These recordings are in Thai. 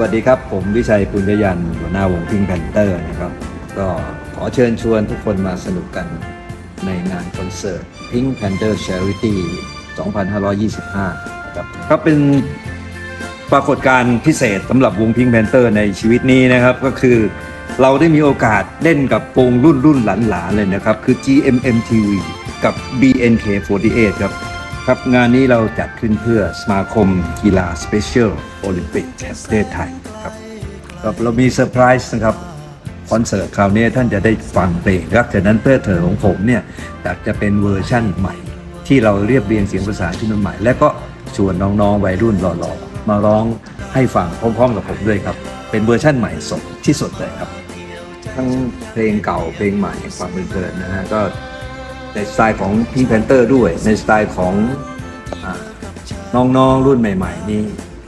สวัสดีครับ ผมวิชัยปุญญยันหัวหน้าวงพิงแพนเตอร์นะครับ ก็ขอเชิญชวนทุกคนมาสนุกกันในงานคอนเสิร์ต Pink Panther Charity 2525นะครับก็เป็นปรากฏการณ์พิเศษสำหรับวง Pink Panther ในชีวิตนี้นะครับ ก็คือเราได้มีโอกาสเล่นกับวงรุ่นรุ่นหลานๆเลยนะครับ คือ GMMTV กับ BNK48 ครับ ครับงานนี้เราจัดขึ้นเพื่อสมาคมกีฬาสเปเชียลโอลิมปิกแห่งประเทศไทยครับครับเรามีเซอร์ไพรส์นะครับคอนเสิร์ตคราวนี้ท่านจะได้ฟังเพลงรักจากนั้นเพื่อเธอของผมเนี่ยอยากจะเป็นเวอร์ชั่นใหม่ ที่เราเรียบเรียงเสียงภาษานขึ้นใหม่ และก็ชวนน้องๆวัยรุ่นหล่อๆมาร้องให้ฟังพร้อมๆกับผมด้วยครับ เป็นเวอร์ชั่นใหม่สดที่สุดเลยครับ ทั้งเพลงเก่าเพลงใหม่ความเพลินนะฮะก็ ในสไตล์ของพิงแพนเตอร์ด้วย ในสไตล์ของอน้องๆรุ่นใหม่ๆ นี่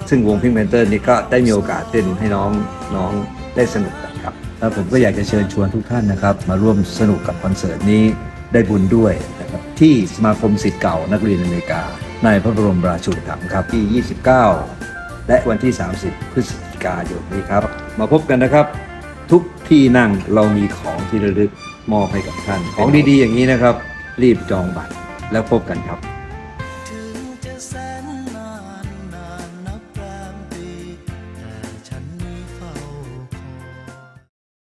ซึ่งวงพิงแพนเตอร์นี่ก็ได้มีโอกาสเต้นให้น้องน้องได้สนุกกันครับแล้วผมก็อยากจะเชิญชวนทุกท่านนะครับ มาร่วมสนุกกับคอนเสิร์ตนี้ได้บุญด้วยนะครับที่สมาคมสิทธิ์เก่านักเรียนอเมริกา ในพระบรมราชูปถัมภ์ครับที่ 29 และวันที่ 30 พฤศจิกายนนี้ครับ มาพบกันนะครับ ทุกที่นั่งเรามีของที่ระลึกมอบให้กับท่าน ของดีๆอย่างนี้นะครับ รีบจองบัตรแล้วพบกันครับ